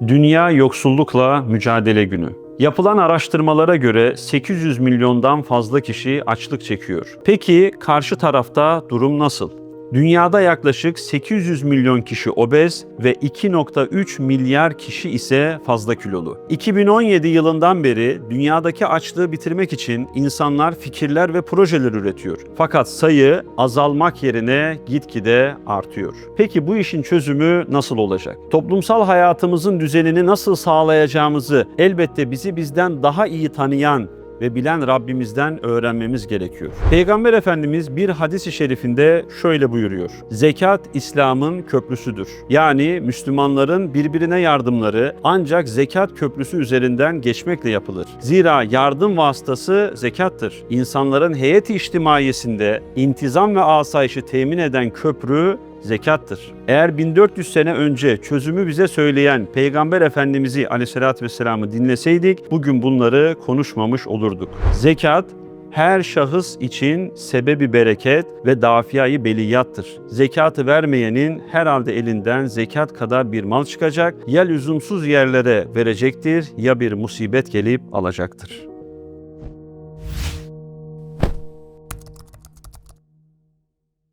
Dünya Yoksullukla Mücadele Günü. Yapılan araştırmalara göre 800 milyondan fazla kişi açlık çekiyor. Peki karşı tarafta durum nasıl? Dünyada yaklaşık 800 milyon kişi obez ve 2.3 milyar kişi ise fazla kilolu. 2017 yılından beri dünyadaki açlığı bitirmek için insanlar fikirler ve projeler üretiyor. Fakat sayı azalmak yerine gitgide artıyor. Peki bu işin çözümü nasıl olacak? Toplumsal hayatımızın düzenini nasıl sağlayacağımızı elbette bizi bizden daha iyi tanıyan ve bilen Rabbimizden öğrenmemiz gerekiyor. Peygamber Efendimiz bir hadis-i şerifinde şöyle buyuruyor. Zekat İslam'ın köprüsüdür. Yani Müslümanların birbirine yardımları ancak zekat köprüsü üzerinden geçmekle yapılır. Zira yardım vasıtası zekattır. İnsanların heyeti içtimaiyesinde intizam ve asayişi temin eden köprü zekattır. Eğer 1400 sene önce çözümü bize söyleyen Peygamber Efendimiz'i aleyhissalatü vesselam'ı dinleseydik bugün bunları konuşmamış olurduk. Zekat her şahıs için sebebi bereket ve dafiyayı beliyattır. Zekatı vermeyenin herhalde elinden zekat kadar bir mal çıkacak, ya lüzumsuz yerlere verecektir ya bir musibet gelip alacaktır.